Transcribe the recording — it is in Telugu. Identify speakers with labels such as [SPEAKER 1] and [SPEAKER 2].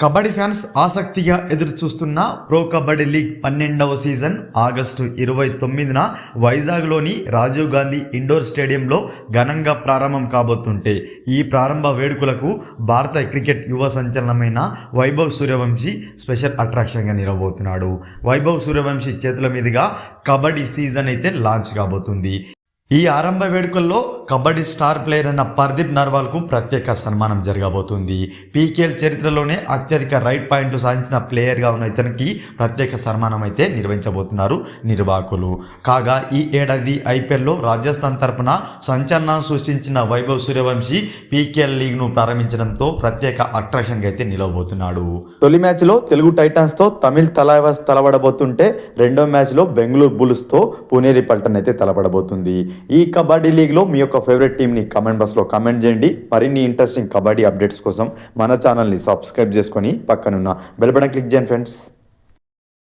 [SPEAKER 1] కబడ్డీ ఫ్యాన్స్ ఆసక్తిగా ఎదురు చూస్తున్న ప్రో కబడ్డీ లీగ్ పన్నెండవ సీజన్ ఆగస్టు ఇరవై తొమ్మిదిన వైజాగ్లోని రాజీవ్ గాంధీ ఇండోర్ స్టేడియంలో ఘనంగా ప్రారంభం కాబోతుంటే ఈ ప్రారంభ వేడుకలకు భారత క్రికెట్ యువ సంచలనమైన వైభవ్ సూర్యవంశీ స్పెషల్ అట్రాక్షన్గా నిలవబోతున్నాడు. వైభవ్ సూర్యవంశీ చేతుల మీదుగా కబడ్డీ సీజన్ అయితే లాంచ్ కాబోతుంది. ఈ ఆరంభ వేడుకల్లో కబడ్డీ స్టార్ ప్లేయర్ అయిన పర్దీప్ నర్వాల్కు ప్రత్యేక సన్మానం జరగబోతుంది. పీకేఎల్ చరిత్రలోనే అత్యధిక రైట్ పాయింట్లు సాధించిన ప్లేయర్గా ఉన్న ఇతనికి ప్రత్యేక సన్మానం అయితే నిర్వహించబోతున్నారు నిర్వాహకులు. కాగా ఈ ఏడాది ఐపీఎల్లో రాజస్థాన్ తరపున సంచలనం సృష్టించిన Vaibhav Suryavanshi P K L లీగ్ను ప్రారంభించడంతో ప్రత్యేక అట్రాక్షన్గా అయితే నిలవబోతున్నాడు. తొలి మ్యాచ్లో తెలుగు టైటాన్స్తో తమిళ్ తలైవాస్ తలబడబోతుంటే రెండో మ్యాచ్లో బెంగళూరు బుల్స్తో పునేరి పల్టన్ అయితే తలపడబోతుంది ఈ కబడ్డీ లీగ్లో మీ యొక్క ఫేవరెట్ టీంని కమెంట్ బాక్స్లో కమెంట్ చేయండి. మరిన్ని ఇంట్రెస్టింగ్ కబడ్డీ అప్డేట్స్ కోసం మన ఛానల్ని సబ్స్క్రైబ్ చేసుకొని పక్కనున్న బెల్ బటన్ క్లిక్ చేయండి ఫ్రెండ్స్